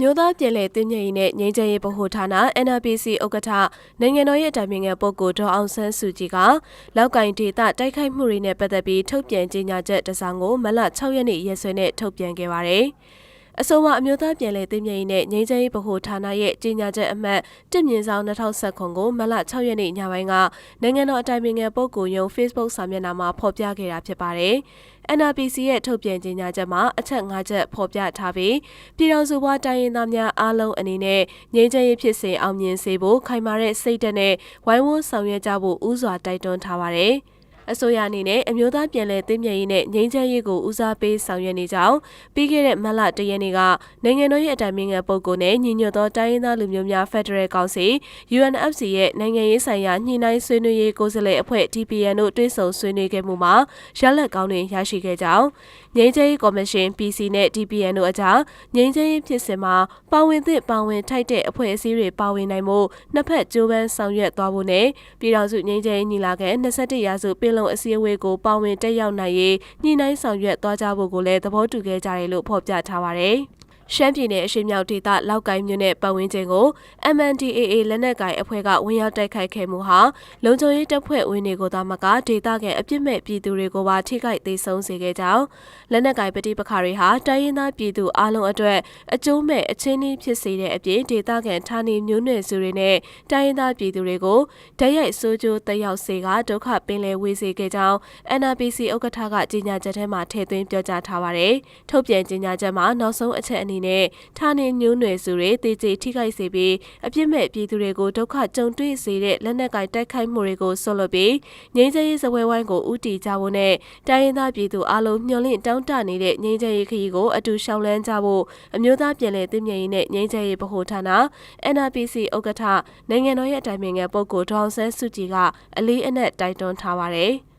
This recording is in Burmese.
မျိုးသားပြည်လဲတင်းမြင့်ရေးနဲ့ငြိမ်းချမ်းရေးဗဟိုဌာန NRPC ဥက္ကဋ္ဌနိုင်ငံတော်ရဲ့အတိုင်ပင်ခံပုဂ္ဂိုလ်ဒေါ်အောင်ဆန်းစုကြည်ကလောက်ကင်ဒေသတိုက်ခိုက်မှုတွေနဲ့ပတ်သက်ပြီးထုတ်ပြန်ကြေညာချက်တစ်စောင်ကိုမလ6ရက်နေ့ရက်စွဲနဲ့ထုတ်ပြန်ခဲ့ပါတယ်။ အဆိုပါအမျိုးသားပြည်လဲသိမြင့်ရေးနဲ့ငြိမ်းချမ်းရေးဗဟိုဌာနရဲ့ကြေညာချက်အမှတ်တစ်မြင့်ဆောင်2019ကိုမလ6ရက်နေ့ညပိုင်းကနိုင်ငံတော်အတိုင်ပင်ခံပုဂ္ဂိုလ်ရုံး Facebook စာမျက်နှာမှာဖော်ပြခဲ့တာဖြစ်ပါတယ်။ NRPC ရဲ့ထုတ်ပြန်ကြေညာချက်မှာအချက်၅ချက်ဖော်ပြထားပြီးပြည်တော်စုဘွားတိုင်းရင်းသားများအားလုံးအနေနဲ့ငြိမ်းချမ်းရေးဖြစ်စဉ်အောင်မြင်စေဖို့ခိုင်မာတဲ့စိတ်ဓာတ်နဲ့ဝိုင်းဝန်းဆောင်ရွက်ကြဖို့ဥစွာတိုက်တွန်းထားပါတယ်။ အစိုးရအနေနဲ့အမျိုးသားပြည်လဲသိမြဲရေးနဲ့ငြိမ်းချမ်းရေးကိုဦးစားပေးဆောင်ရွက်နေကြောင်းပြီးခဲ့တဲ့မတ်လတရက်နေ့ကနိုင်ငံတော်ရဲ့အတိုင်ပင်ခံပုဂ္ဂိုလ်နဲ့ညီညွတ်သောတိုင်းရင်းသားလူမျိုးများဖက်ဒရယ်ကောင်စီ UNFC ရဲ့နိုင်ငံရေးဆိုင်ရာညှိနှိုင်းဆွေးနွေးရေးကိုယ်စားလှယ်အဖွဲ့ TPN တို့တွဲဆုံဆွေးနွေးခဲ့မှုမှာရလဒ်ကောင်းတွေရရှိခဲ့ကြောင်းငြိမ်းချမ်းရေးကော်မရှင် PC နဲ့ TPN တို့အကြားငြိမ်းချမ်းရေးဖြစ်စဉ်မှာပါဝင်သည့်ပါဝင်ထိုက်တဲ့အဖွဲ့အစည်းတွေပါဝင်နိုင်မှုနှစ်ဖက်ကြိုးပမ်းဆောင်ရွက်သွားဖို့နဲ့ပြည်ထောင်စုငြိမ်းချမ်းရေးညီလာခံ21ရာစုပင်လုံအစည်းအဝေးကိုပါဝင်တက်ရောက်နိုင်ရေးညှိနှိုင်းဆောင်ရွက်သွားကြဖို့ကိုလည်းသဘောတူခဲ့ကြတယ်လို့ဖော်ပြထားပါတယ်။ ရှမ်းပြည်နယ်အရှေ့မြောက်ဒေသလောက်ကိုင်းမြို့နယ်ပတ်ဝန်းကျင်ကို MNDAA လက်နက်ကိုင်အဖွဲ့ကဝင်ရောက်တိုက်ခိုက်ခဲ့မှုဟာလုံခြုံရေးတပ်ဖွဲ့ဝင်တွေကိုသာမကဒေသခံအပြစ်မဲ့ပြည်သူတွေကိုပါထိခိုက်သေးဆုံးစေခဲ့ကြောင်းလက်နက်ကိုင်ပဋိပက္ခတွေဟာတိုင်းရင်းသားပြည်သူအလုံးအတွက်အကျိုးမဲ့အချင်းနှီးဖြစ်စေတဲ့အပြင်ဒေသခံဌာနေမျိုးနွယ်စုတွေနဲ့တိုင်းရင်းသားပြည်သူတွေကိုတရိုက်ဆိုးကျိုးတက်ရောက်စေကဒုက္ခပင်လယ်ဝေစေခဲ့ကြောင်း NRPC ဥက္ကဋ္ဌကကြေညာချက်ထဲမှာထည့်သွင်းပြောကြားထားပါတယ်။ထုတ်ပြန်ကြေညာချက်မှာနောက်ဆုံးအချက်အနေနဲ့ဌာနေညိုးနွယ်စုတွေတေကျေထိခိုက်စေပြီးအပြစ်မဲ့ပြည်သူတွေကိုဒုက္ခကြုံတွေ့စေတဲ့လက်နက်ကိုင်တိုက်ခိုက်မှုတွေကိုဆွလွတ်ပြီးငြိမ်းချမ်းရေးစပွဲဝိုင်းကိုဥတီကြဖို့နဲ့တိုင်းရင်းသားပြည်သူအလုံးမျှော်လင့်တောင်းတနေတဲ့ငြိမ်းချမ်းရေးခရီးကိုအတူရှောင်လန်းကြဖို့အမျိုးသားပြည်လဲသိမြင်ရေးနဲ့ငြိမ်းချမ်းရေးဗဟိုဌာန NRPC ဥက္ကဋ္ဌနိုင်ငံတော်ရဲ့အတိုင်ပင်ခံပုဂ္ဂိုလ်ဒေါအောင်ဆန်းစုကြည်ကအလေးအနက်တိုက်တွန်းထားပါတယ်။